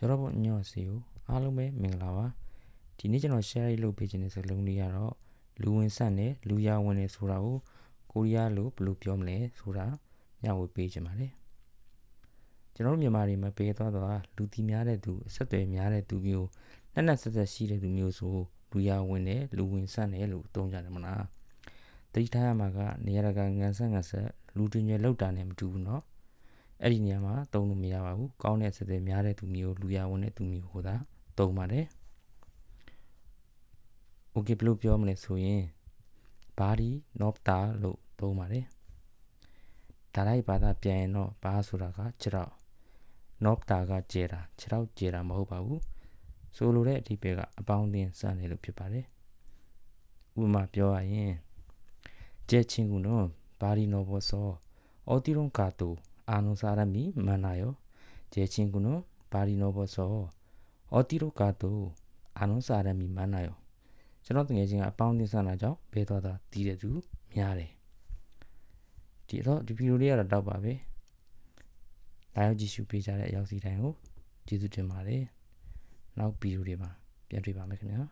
ကျွန်တော်ဘုံညော့စီကိုအားလုံးပဲမင်္ဂလာပါဒီနေ့ကျွန်တော် share လုပ်ပေးခြင်းတဲ့စကားလုံးလေးကတော့လူဝင်ဆက်နဲ့လူရဝင်နေဆိုတာကိုကိုရီးယားလိုဘယ်လိုပြောမလဲဆိုတာညဝေပေးခြင်းပါတယ်ကျွန်တော်တို့မြန်မာတွေမှာပေးသွားတော့လူတီများတဲ့သူအဆက်အသွယ်များတဲ့သူမျိုးနှက်နှက်ဆက်ဆက်ရှိတဲ့သူမျိုးဆိုလူရဝင်တယ်လူဝင်ဆက်တယ်လို့သုံးကြတယ်မလားတိထားရမှာကနေရာကငန်းဆက်ငန်းဆက်လူတင်ရွယ်လောက်တာနဲ့မတူဘူးเนาะ အဲ့ဒီနေရာမှာသုံးလို့မရပါဘူးကောင်းတဲ့စသည်များတဲ့သူမျိုးလူရဝန်တဲ့သူမျိုးကိုသာသုံးပါတယ် okay ဘယ်လိုပြောမလဲဆိုရင် body nopta လို့သုံးပါတယ်ဒါလိုက်ဘာသာပြန်ရင်တော့ဘာဆိုတာကခြေထောက် nopta ကကျဲတာခြေထောက်ကျဲတာမဟုတ်ပါဘူးဆိုလိုတဲ့အဓိပ္ပာယ်ကအပေါင်းအသင်းစတယ်လို့ဖြစ်ပါတယ်ဥပမာပြောရရင်ကျဲချင်းကတော့ body novel so အော်တီရွန်ကာတို အာနုစာရမီမန္နာယောကျဲချင်းကူနော်ဘာဒီနောဘောစောအော်တီရိုကာတိုအာနုစာရမီမန္နာယောကျွန်တော်တကယ်ချင်းကအပေါင်းအသင်းစတာကြောင့်ဘဲသွားတာတီးတဲ့သူများတယ်ဒီတော့ဒီဗီဒီယိုလေးကတော့တောက်ပါပဲလာရောက်ကြည့်ရှုပေးကြတဲ့အရောက်စီတိုင်းကိုကျေးဇူးတင်ပါတယ်နောက်ဗီဒီယိုတွေမှာပြန်တွေ့ပါမယ်ခင်ဗျာ